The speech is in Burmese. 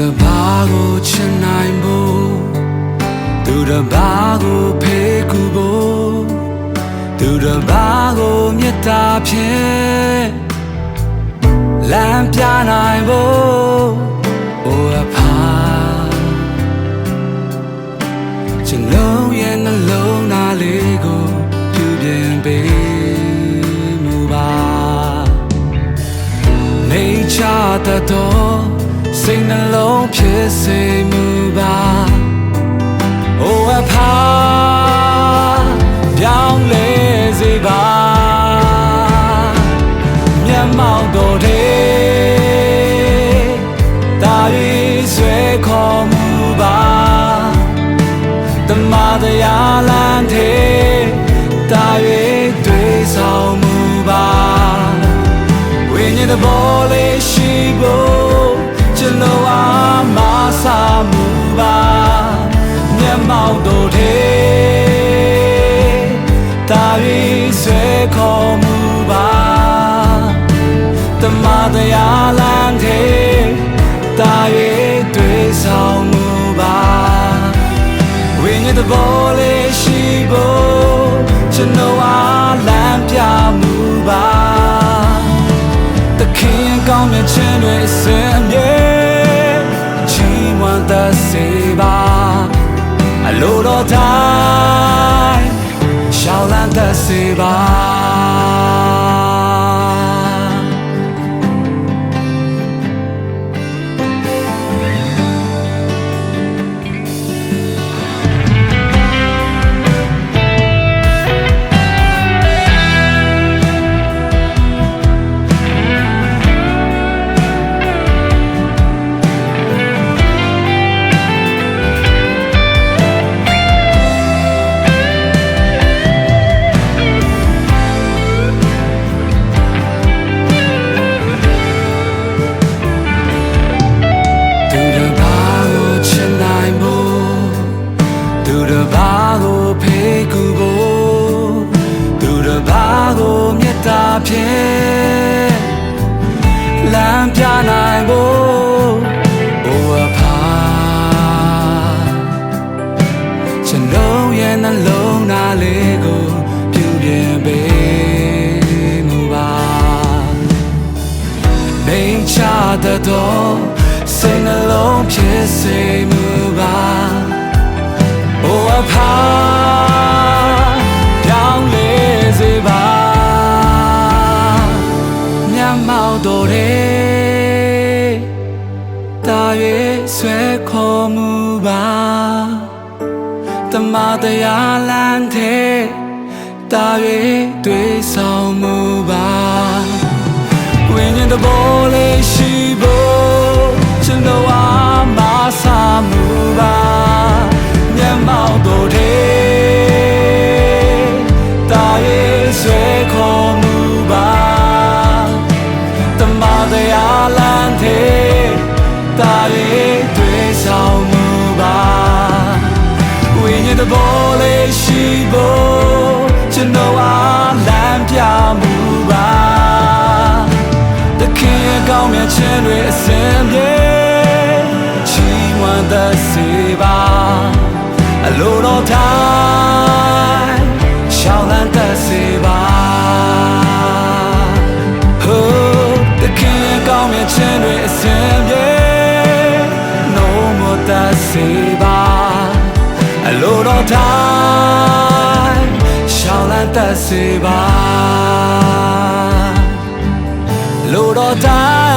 သူတစ်ပါးကိုချစ်နိုင်ဖို့သူတစ်ပါးကိုဖေးကူဖို့သူတစ်ပါးကိုမေတ္တာဖြင့်လမ်းပြနိုင်ဖို့အိုအဖာကျွန်လုံးရဲ့နှလုံးသားလေးကိုပြုပြင်ပေးမှုပါနေချတတော်စိတ်နှလုံး ဖြစ်စေမှုပါအိုအဖာပြောင်းလဲစေပါမျက်မှောက်တော်တဲ့တာရီဆွဲခေါ်မှုပါတမတရားလမ်းတဲ့တာရီတွေ့ဆောင်မှုပါဝိညာဉ်သဘောလေးရှိဖို့ တမတရားလမ်းတဲ့တာရီတွေ့ဆောင်မှုပါဝိညာဉ်သဘောလေးရှိဖို့ကျွန်တော်အားလမ်းပြမှုပါတခင်ကောင်းမြတ်ခြင်းတွေအစဉ်အမြဲချီးမွမ်းတတ်စေပါအလိုတော်တိုင်းရှောင်းလန်းတတ်စေပါ ဖြင့်လမ်းပြနိုင်ဖို့အိုအဖာကျွန်တော်ရဲ့နှလုံးသားလေးကိုပြုပြင်ပေးမှုပါနေချတတော်စိတ်နှလုံးဖြစ်စေမှုပါအိုအဖာ ဆွဲခေါ်မှုပါတမတရားလမ်းတဲ့တာ၍တွေ့ဆောင်မှုပါဝိညာဉ်သဘောလေးရှိဖို့ကျွန်တော်အားမဆာမှုပါမျက်မှောက်တို့တဲ့တာရဲ့ဆွဲခေါ်မှုပါတမတရားလမ်း ဘောလေးရှိဖို့ကျွန်တော်အားလမ်းပြမှုပါတခင်ရဲ့ကောင်းမြတ်ခြင်းတွေအစဉ်ပြေချီးမွမ်းတတ်စေပါအလိုတော်တို လိုတော်တိုင်းရှောင်းလန်းတတ်စေပါလိုတော်တိုင်း